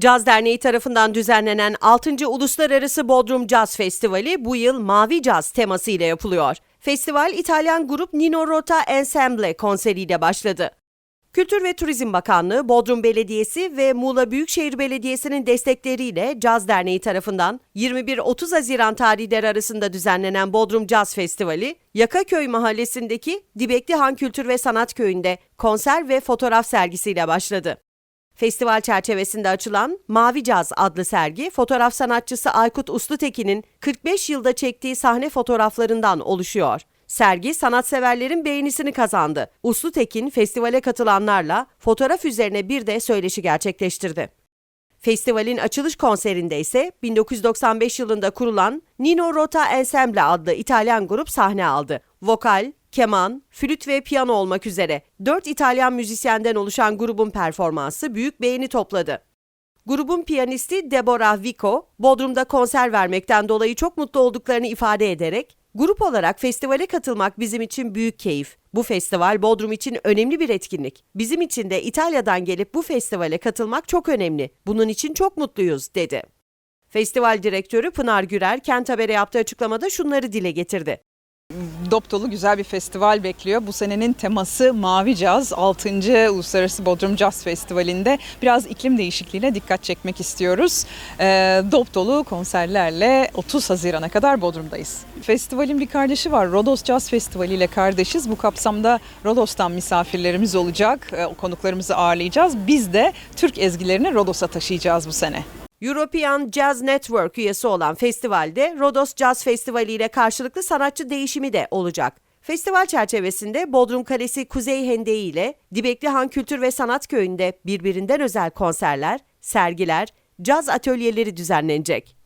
Caz Derneği tarafından düzenlenen 6. Uluslararası Bodrum Caz Festivali bu yıl Mavi Caz teması ile yapılıyor. Festival İtalyan grup Nino Rota Ensemble konseriyle başladı. Kültür ve Turizm Bakanlığı, Bodrum Belediyesi ve Muğla Büyükşehir Belediyesi'nin destekleriyle Caz Derneği tarafından 21-30 Haziran tarihleri arasında düzenlenen Bodrum Caz Festivali, Yakaköy Mahallesi'ndeki Dibekli Han Kültür ve Sanat Köyü'nde konser ve fotoğraf sergisiyle başladı. Festival çerçevesinde açılan Mavi Caz adlı sergi, fotoğraf sanatçısı Aykut Uslutekin'in 45 yılda çektiği sahne fotoğraflarından oluşuyor. Sergi sanatseverlerin beğenisini kazandı. Uslutekin festivale katılanlarla fotoğraf üzerine bir de söyleşi gerçekleştirdi. Festivalin açılış konserinde ise 1995 yılında kurulan Nino Rota Ensemble adlı İtalyan grup sahne aldı. Vokal, keman, flüt ve piyano olmak üzere 4 İtalyan müzisyenden oluşan grubun performansı büyük beğeni topladı. Grubun piyanisti Deborah Vico, Bodrum'da konser vermekten dolayı çok mutlu olduklarını ifade ederek, Grup olarak festivale katılmak bizim için büyük keyif. Bu festival Bodrum için önemli bir etkinlik. Bizim için de İtalya'dan gelip bu festivale katılmak çok önemli. Bunun için çok mutluyuz, dedi. Festival direktörü Pınar Gürer, Kent Haber'e yaptığı açıklamada şunları dile getirdi. Dop dolu güzel bir festival bekliyor. Bu senenin teması Mavi Caz. 6. Uluslararası Bodrum Caz Festivali'nde biraz iklim değişikliğine dikkat çekmek istiyoruz. Ee, dop dolu konserlerle 30 Haziran'a kadar Bodrum'dayız. Festivalin bir kardeşi var. Rodos Caz Festivali ile kardeşiz. Bu kapsamda Rodos'tan misafirlerimiz olacak. Ee, konuklarımızı ağırlayacağız. Biz de Türk ezgilerini Rodos'a taşıyacağız bu sene. European Jazz Network üyesi olan festivalde Rodos Jazz Festivali ile karşılıklı sanatçı değişimi de olacak. Festival çerçevesinde Bodrum Kalesi Kuzey Hendeği ile Dibekli Han Kültür ve Sanat Köyü'nde birbirinden özel konserler, sergiler, caz atölyeleri düzenlenecek.